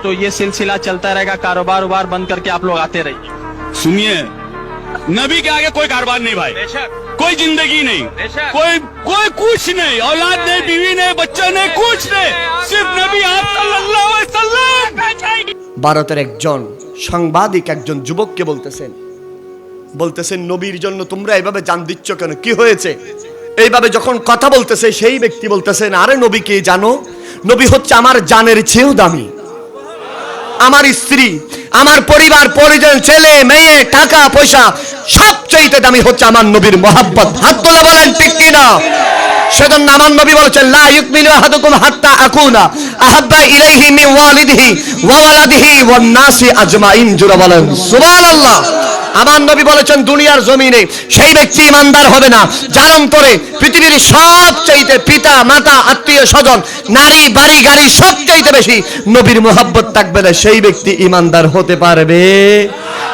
तो ये सिलसिला चलता रहेगा कारोबार उबार बंद करके आप लोग आते रहिए सुनिए नबी के आगे कोई कारोबार नहीं भाई कोई जिंदगी नहीं कोई कोई कुछ नहीं औलाद नहीं बीवी नहीं बच्चा नहीं कुछ नहीं सिर्फ नबी आप सल्लल्लाहु अलैहि वसल्लम ভারতের একজন সাংবাদিক একজন যুবককে বলতেছেন বলতেছেন নবীর জন্য তোমরা এইভাবে জান দিচ্ছ কেন কি হয়েছে এইভাবে যখন কথা বলতেছে সেই ব্যক্তি বলতেছেন আরে নবী কে জানো নবী হচ্ছে আমার জানের চেয়েও দামি আমার স্ত্রী, আমার পরিবার, পরিজন, ছেলে, মেয়ে, টাকা, পয়সা সবচেয়ে দামি হচ্ছে আমার নবীর মহাব্বত। হাত তোলা বলেন, ঠিক কিনা সেজন্য আমার নবী বলেছেন, লা ইউকমিনু আহাদুকুম হাত্তা আকুনা, আহাব্বা ইলাইহি মিন ওয়ালিদিহি ওয়া ওয়ালাদিহি ওয়ান নাসি আজমাইন। জুরা বলেন, সুবহানাল্লাহ। আমার নবী বলেছেন, দুনিয়ার জমিনে সেই ব্যক্তি ইমানদার হবে না। যার অন্তরে পৃথিবীর সব চাইতে পিতা, মাতা, আত্মীয় স্বজন, নারী, বাড়ি, গাড়ি সব চাইতে বেশি নবীর মোহাব্বত থাকবে না, সেই ব্যক্তি ইমানদার হতে পারবে।